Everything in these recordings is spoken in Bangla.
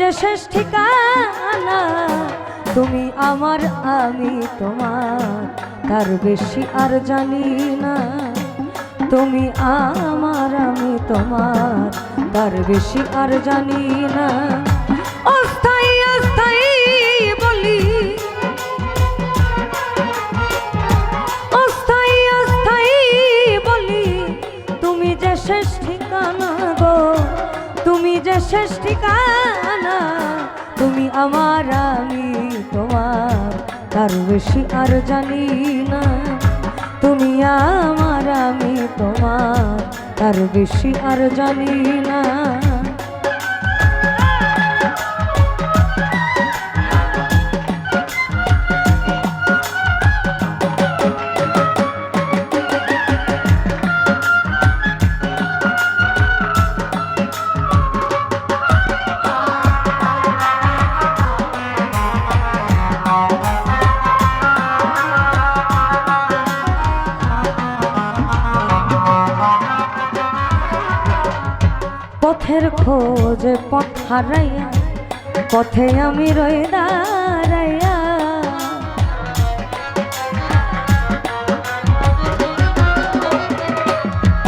যে শেষ ঠিকানা, তুমি আমার, আমি তোমার। তার বেশি আর জানি না, তুমি আমার, আমি তোমার। তার বেশি আর জানি না। অস্থায়ী অস্থায়ী বলি। অস্থায়ী অস্থায়ী বলি। তুমি যে শেষ ঠিকানা গো, তুমি যে শেষ ঠিকানা আমার, আমি তোমার। তার বেশি আর জানি না, তুমি আমার, আমি তোমার। তার বেশি আর জানি না। পথের খোঁজে পথ হারাইয়া পথে আমি রই দাঁড়াইয়া।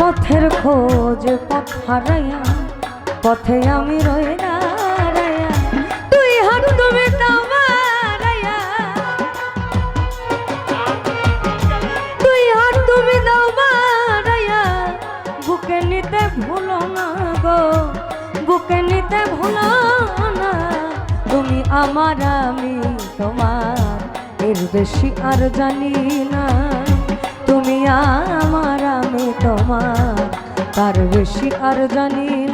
পথের খোঁজে পথ হারাইয়া পথে আমি রই দাঁড়াইয়া আমার আমি তোমার, এর বেশি আর জানি না। তুমি আমার আমি তোমার, তার বেশি আর জানি না।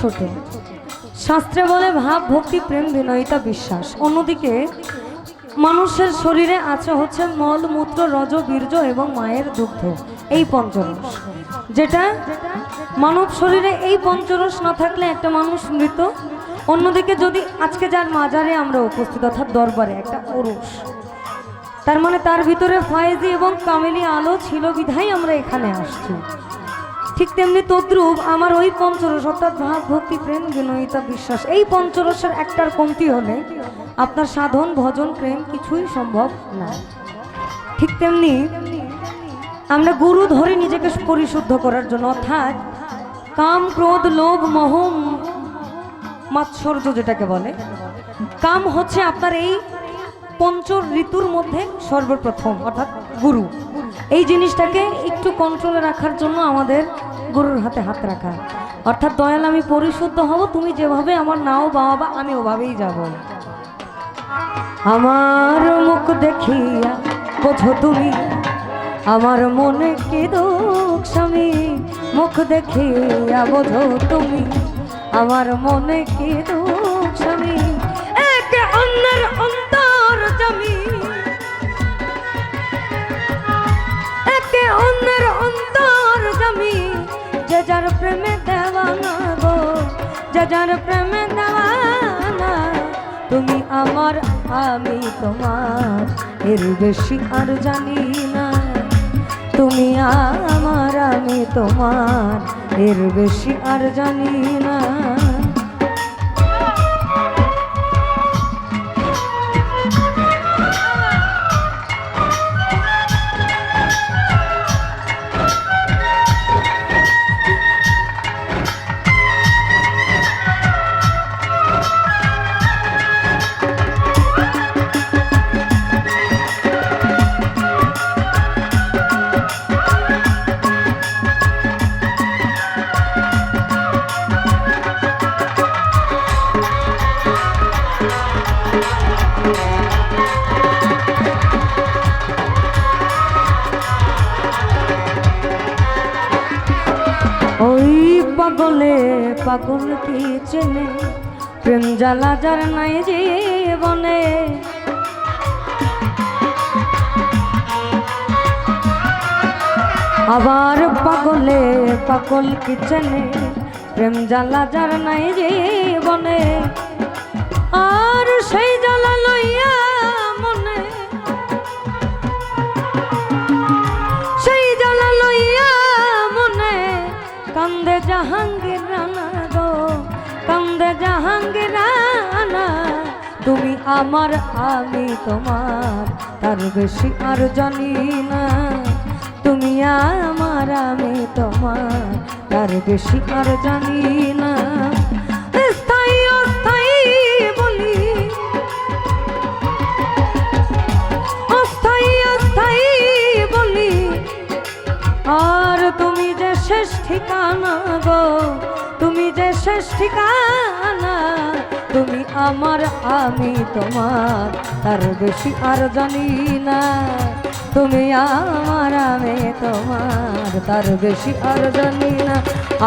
ছোট। শাস্ত্রে বলে, ভাব, ভক্তি, প্রেম, বিনয়িতা, বিশ্বাস। অন্যদিকে, মানুষের শরীরে আছে হচ্ছে মল, মূত্র, রজ, বীর্য এবং মায়ের দুগ্ধ, এই পঞ্চরস। যেটা মানব শরীরে এই পঞ্চরস না থাকলে একটা মানুষ মৃত। অন্যদিকে, যদি আজকে যার মাজারে আমরা উপস্থিত, অর্থাৎ দরবারে একটা ওরস, তার মানে তার ভিতরে ফয়েজি এবং কামেলি আলো ছিল বিধাই আমরা এখানে আসছি। ঠিক তেমনি তদ্রুপ আমার ওই পঞ্চরস, অর্থাৎ ভাব ভক্তি, প্রেম, বিনয়িতা, বিশ্বাস, এই পঞ্চরসের একটার কমতি হলে আপনার সাধন, ভজন, প্রেম কিছুই সম্ভব না। ঠিক তেমনি আমরা গুরু ধরে নিজেকে পরিশুদ্ধ করার জন্য, অর্থাৎ কাম, ক্রোধ, লোভ মোহ মাৎসর্য যেটাকে বলে, কাম হচ্ছে আপনার এই পঞ্চ ঋতুর মধ্যে সর্বপ্রথম, অর্থাৎ গুরু। এই জিনিসটাকে একটু কন্ট্রোলে রাখার জন্য আমাদের গুরুর হাতে হাত রাখা। অর্থাৎ দয়াল, আমি পরিশুদ্ধ হব, তুমি যেভাবে আমার নাও বাবা আমি ওভাবেই যাব। আমার মুখ দেখিয়া বোঝো তুমি, আমার মনে কি দুঃখ স্বামী? মুখ দেখিয়া বোঝো তুমি, আমার মনে কি দুঃখ স্বামী? একে অন্যের অন্তর জমি যার প্রেমে দেওয়ানা গো যার প্রেমে দেওয়ানা। তুমি আমার, আমি তোমার, এর বেশি আর জানি না। তুমি আমার, আমি তোমার, এর বেশি আর জানি না। পাগলে পাগল কি চেনে? প্রেম জ্বালা যার নাই জীবনে। আবার পাগলে, পাগল কি চেনে? প্রেম জ্বালা যার নাই জীবনে। আর সেই জ্বালা লইয়া কান্দে জাহাঙ্গীর রানা গো, কান্দে জাহাঙ্গীর রানা। তুমি আমার, আমি তোমার, তার বেশি আর জানি না। তুমি আমার, আমি তোমার, তার বেশি আর জানি না। স্থায়ী, অস্থায়ী বলি। অস্থায়ী অস্থায়ী বলি। আর শেষ ঠিকানা গো। তুমি যে শেষ ঠিকানা, তুমি আমার, আমি তোমার। তার বেশি আর জানি না, তুমি আমার, আমি তোমার। তার বেশি আর জানি না,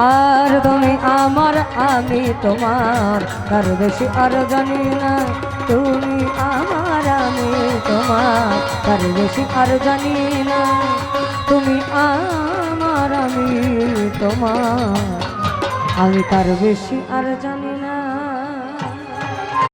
আর তুমি আমার, আমি তোমার। তার বেশি আর জানি না, তুমি আমার, আমি তোমার। তার বেশি আর জানি না। তোমার। আমি তার বেশি আর জানি